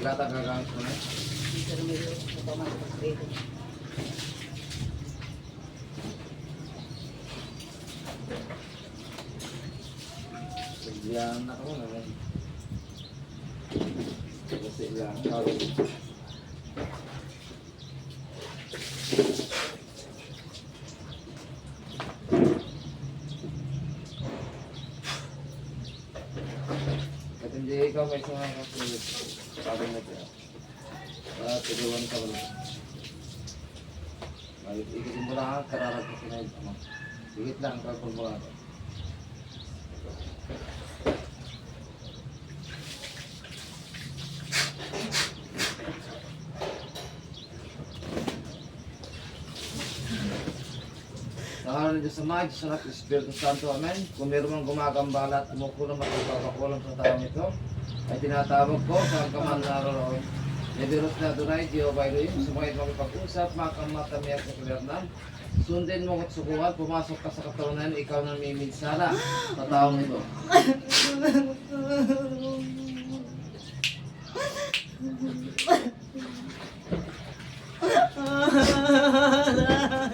Kata gagamit mo na. Pero may pumasok dito. Bigyan na ako naman. Kasi lang. Hindi ikaw may mga kapilit. Sabi mo ito. Para turuan ka wala. Balik ikutin mo lang kararag ko sinahid mo. Sigit lang kapag mo lang. Sa ng Diyos sa Espiritu Santo, Amen. Kung meron mang gumagambala at kumukulang at nagpapakulang sa taong ito, ay tinatawag ko sa kaman naroon. Nebiros na dunay, Jehovah Elohim, sumakit makipag-usap, makamata miyak sa kalernan. Sundin mo at sukuhan, pumasok ka sa katawanan, ikaw na may minsala sa taong ito.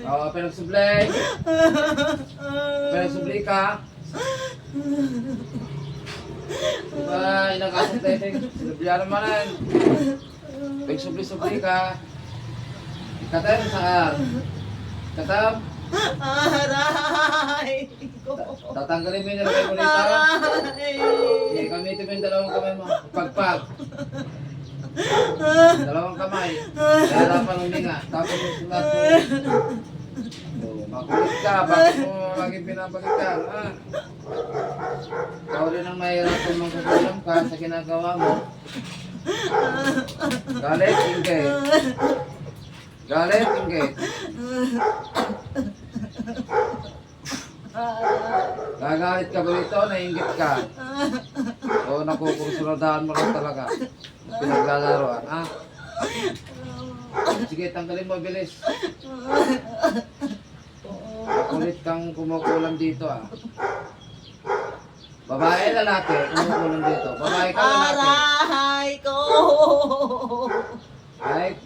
Oo, pinagsublay. Pinagsublay ka. Diba, inakasang tayo. Sinublihan naman yan. Pinagsubli-subli ka. Katay mo saan? Katam, Aray ko. tatanggalin mo yung nilagay mo dito. Aray. Sige, gamitin mo yung dalawang kamay mo. Pagpag. Dalawang kamay. Harapan huminga. Tapos yung sulat mo. Oh, makulit ka. Bakit mo laging pinapagalitan? Ha? Ikaw rin ang mahirap kung mangkukulam ka sa ginagawa mo. Galit, inggit. Galit, inggit. Gagalit ka ba rito? Nainggit ka? O nakukursunadahan mo lang talaga. Pinaglalaroan, ha? Sige, tanggalin mo, bilis. Kulit kang kumukulam dito, ah. Babae, lalaki, kumukulam dito. Babae ka, lalaki. Aray ko. Ay,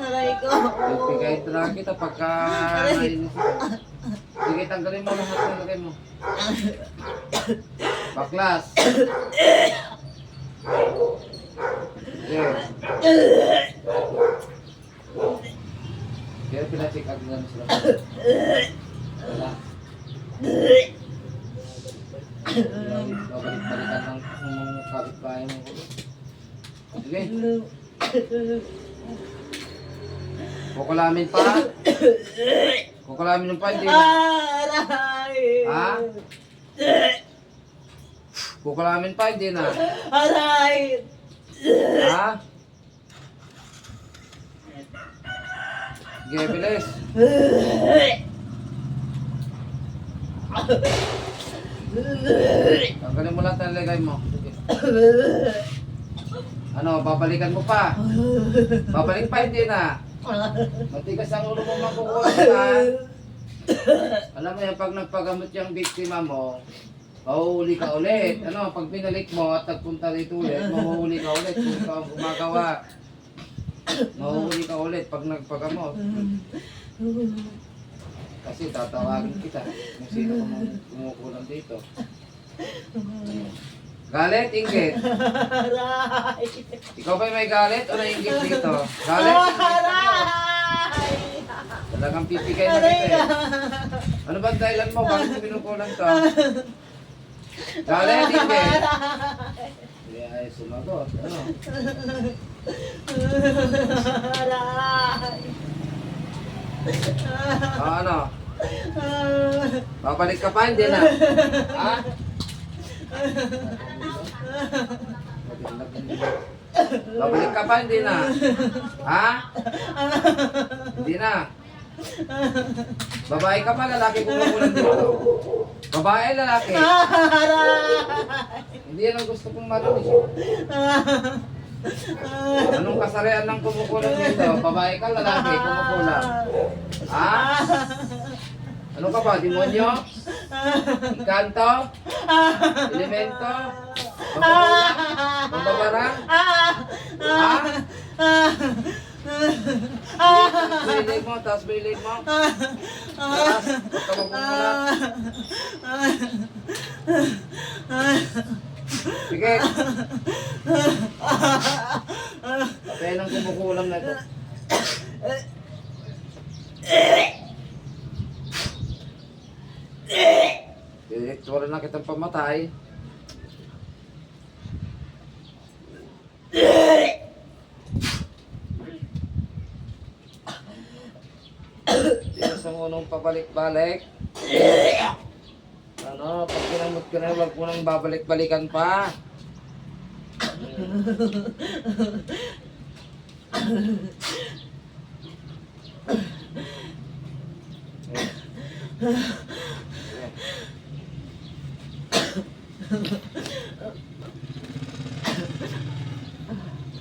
Aray ko. Pipigay talaga kita pagka nainis. Sige, tanggalin mo lahat ng lagay mo. Baklas. Sige. Kaya pinacheck up na sila. Wala. Babalik-balikan ng kapitbahay mo. Sige. Kukulamin pa? Kukulamin pa, hindi. Aray. Ha? Kukulamin pa, hindi na. Aray. Ha? Sige, bilis. Tanggalin mo lahat ng lagay mo. Ano, babalikan mo pa. Babalik pa, hindi na. Matigas ang ulo mo makukuha ha. Alam mo yan, pag nagpagamot yung biktima mo, mahuhuli ka ulit. Ano, pag binalik mo at nagpunta dito ulit, mahuhuli ka ulit kung ikaw ang gumagawa. Mahuhuli ka ulit pag nagpagamot. Kasi tatawagin kita kung sino ka kumukulang dito. Galit, inggit. Aray. Ikaw ba may galit o nainggit dito? Galit? Aray. Talagang pipigay na kita eh. Ano ba ang dahilan mo? Bakit mo pinukulan to? Galit, inggit. Hindi ay sumagot. Ano? Aray. Ah, ano? Babalik ka pa, hindi na. Ha? Babalik ka pa, hindi na. Ha? Hindi na. Babae ka pa, lalaki kumukulan dito. Babae, lalaki. Hindi yan ang gusto kong marinig. Anong kasarian ng kumukulan dito? Babae ka, lalaki, kumukulan. Ha? Ano ka ba? Demonyo? Kanto? Elemento? Mambabarang? Mambabarang? Ha? Bilig mo, taas bilig mo. Taas, huwag ka magmumulat. Sige. Kaya nang kumukulam na ito. Direktora na kitang pamatay. Yan sa unang pabalik-balik. Ano, pag kinamot ka na, huwag mo nang babalik-balikan pa.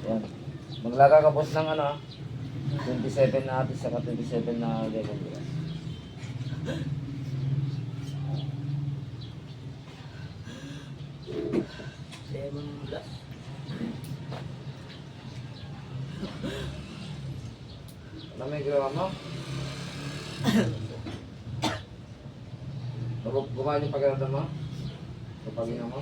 Yan. Maglaga ka boss ng ano, 27 na atis saka 27 na lemongrass. Lemon grass. Ano may ginawa mo? Gum- Gumawa yung pagkakata mo? Kapag mo?